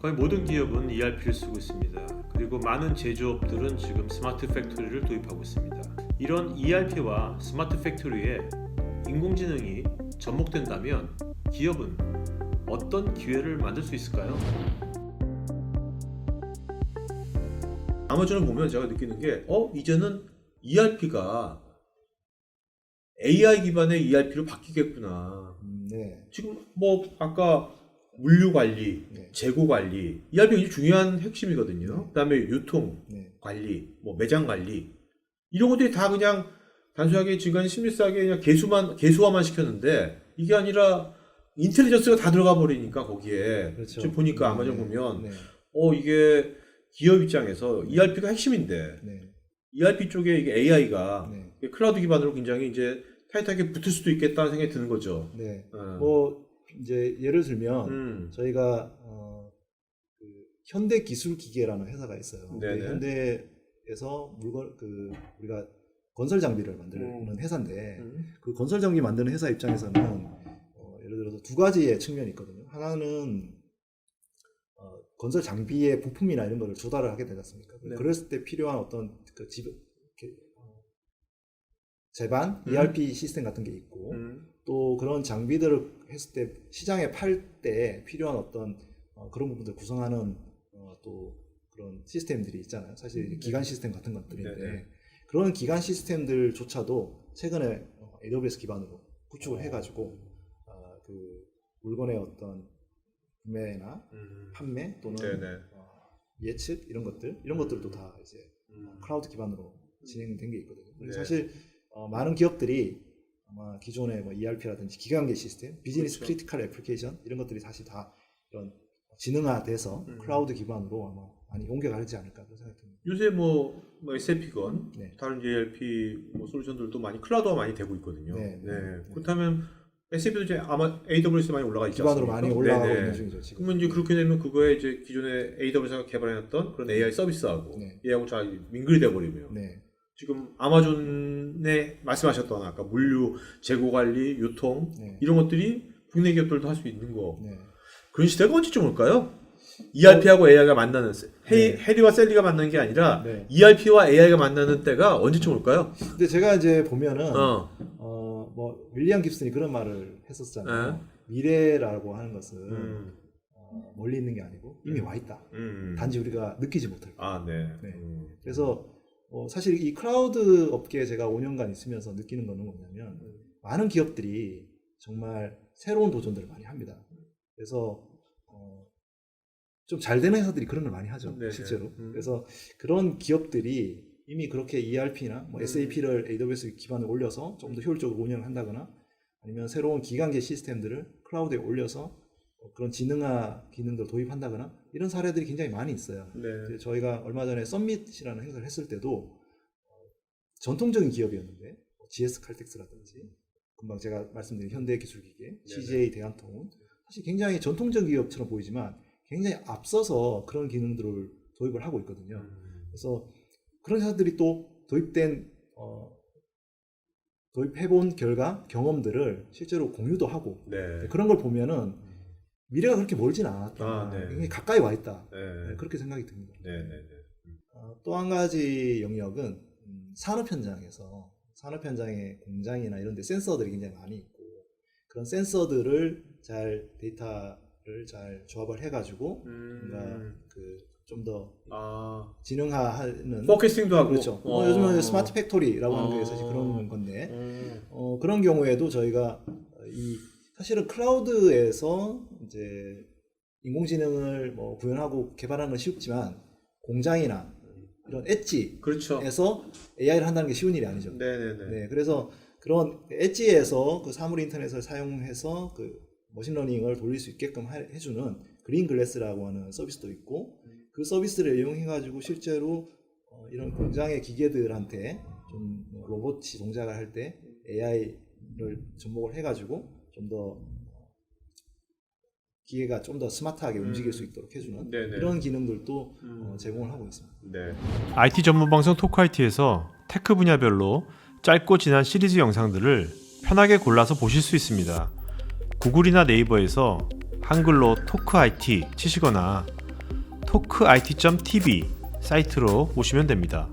거의 모든 기업은 ERP를 쓰고 있습니다. 그리고 많은 제조업들은 지금 스마트 팩토리를 도입하고 있습니다. 이런 ERP와 스마트 팩토리에 인공지능이 접목된다면 기업은 어떤 기회를 만들 수 있을까요? 아마존을 보면 제가 느끼는 게, 어, 이제는 ERP가 AI 기반의 ERP로 바뀌겠구나. 음, 네. 지금 뭐 아까 물류 관리, 네. 재고 관리, ERP가 굉장히 중요한 핵심이거든요. 그다음에 유통 네. 관리, 뭐 매장 관리 이런 것들이 다 그냥 단순하게 지금 심리스하게 그냥 개수만 개수화만 시켰는데 이게 아니라 인텔리전스가 다 들어가 버리니까 거기에 그렇죠. 지금 보니까 네, 아마존 네. 보면 네. 어 이게 기업 입장에서 ERP가 핵심인데 네. ERP 쪽에 이게 AI가 네. 클라우드 기반으로 굉장히 이제 타이트하게 붙을 수도 있겠다는 생각이 드는 거죠. 네. 어. 뭐 이제 예를 들면 음. 저희가 어, 그 현대 기술 기계라는 회사가 있어요. 현대에서 물건 그 우리가 건설 장비를 만드는 음. 회사인데 음. 그 건설 장비 만드는 회사 입장에서는 어, 예를 들어서 두 가지의 측면이 있거든요. 하나는 어, 건설 장비의 부품이나 이런 거를 조달을 하게 되지 않습니까? 네. 그랬을 때 필요한 어떤 그 집, 어, 제반, 음. ERP 시스템 같은 게 있고 음. 또 그런 장비들을 했을 때 시장에 팔 때 필요한 어떤 어, 그런 부분들 구성하는 어, 또 그런 시스템들이 있잖아요. 사실 네. 기간 시스템 같은 것들인데 네네. 그런 기간 시스템들조차도 최근에 어, AWS 기반으로 구축을 어. 해가지고 어, 그 물건의 어떤 구매나 음. 판매 또는 네네. 어, 예측 이런 것들 이런 것들도 다 이제 음. 클라우드 기반으로 진행된 게 있거든요. 네. 사실 어, 많은 기업들이 아마 기존의 뭐 ERP라든지 기관계 시스템, 비즈니스 그렇죠. 크리티컬 애플리케이션 이런 것들이 사실 다 이런 지능화돼서 음. 클라우드 기반으로 아마 많이 옮겨가지 않을까 그런 생각이 듭니다. 요새 뭐, 뭐 SAP건 네. 다른 ERP 뭐 솔루션들도 많이 클라우드화 많이 되고 있거든요. 네, 네, 네. 그렇다면 SAP도 이제 아마 AWS 많이 올라가 있지 기반으로 않습니까? 많이 올라가고 네네. 있는 중이죠 지금. 그러면 이제 그렇게 되면 그거에 이제 기존에 AWS가 개발해놨던 그런 AI 서비스하고 네. 얘하고 잘 민글이 돼버리면 네, 지금 아마존에 말씀하셨던 아까 물류 재고 관리 유통 네. 이런 것들이 국내 기업들도 할 수 있는 거 네. 그런 시대가 언제쯤 올까요? ERP하고 AI가 만나는 해리, 네. 해리와 셀리가 만나는 게 아니라 네. ERP와 AI가 만나는 때가 언제쯤 올까요? 근데 제가 이제 보면은 어, 어, 뭐 윌리엄 깁슨이 그런 말을 했었잖아요. 네. 미래라고 하는 것은 음, 어, 멀리 있는 게 아니고 이미 음. 와 있다. 음. 단지 우리가 느끼지 못할 뿐. 아, 네. 네. 음. 그래서 어, 사실 이 클라우드 업계에 제가 5년간 있으면서 느끼는 거는 뭐냐면 많은 기업들이 정말 새로운 도전들을 많이 합니다. 그래서 어, 좀 잘 되는 회사들이 그런 걸 많이 하죠, 네네. 실제로. 음. 그래서 그런 기업들이 이미 그렇게 ERP나 뭐 음. SAP를 AWS 기반에 올려서 좀 더 효율적으로 운영을 한다거나 아니면 새로운 기관계 시스템들을 클라우드에 올려서 어, 그런 지능화 기능들을 도입한다거나 이런 사례들이 굉장히 많이 있어요. 네. 저희가 얼마 전에 썸밋이라는 행사를 했을 때도 어, 전통적인 기업이었는데 뭐 GS 칼텍스라든지 금방 제가 말씀드린 현대기술기계, CJ 대한통운 사실 굉장히 전통적 기업처럼 보이지만 굉장히 앞서서 그런 기능들을 도입을 하고 있거든요. 음. 그래서 그런 회사들이 또 도입된 어, 도입해본 결과 경험들을 실제로 공유도 하고 네. 그런 걸 보면은 미래가 그렇게 멀진 않았다. 아, 네. 굉장히 가까이 와 있다. 네. 네, 그렇게 생각이 듭니다. 네, 네, 네. 또한 가지 영역은 음, 산업 현장에서 산업 현장의 공장이나 이런 데 센서들이 굉장히 많이 있고 그런 센서들을 잘 데이터를 잘 조합을 해가지고 뭔가 음. 그좀더 아, 진흥화하는 포커싱도 하고. 그렇죠. 뭐 어. 요즘은 스마트 팩토리라고 하는 게 어. 사실 그런 건데 음. 어, 그런 경우에도 저희가 이 사실은 클라우드에서 이제 인공지능을 뭐 구현하고 개발하는 건 쉽지만 공장이나 이런 엣지에서 그렇죠. AI를 한다는 게 쉬운 일이 아니죠. 네, 네, 네. 네, 그래서 그런 엣지에서 그 사물 인터넷을 사용해서 그 머신러닝을 돌릴 수 있게끔 하- 해주는 그린 글래스라고 하는 서비스도 있고 그 서비스를 이용해 가지고 실제로 어, 이런 공장의 기계들한테 좀뭐 로봇이 동작을 할 때 AI를 접목을 해 가지고 좀더 기계가 좀 더 스마트하게 움직일 수 있도록 해주는 음. 네네. 이런 기능들도 음. 어, 제공을 하고 있습니다. 네. IT 전문 방송 토크IT에서 테크 분야별로 짧고 진한 시리즈 영상들을 편하게 골라서 보실 수 있습니다. 구글이나 네이버에서 한글로 토크IT 치시거나 토크it.tv 사이트로 오시면 됩니다.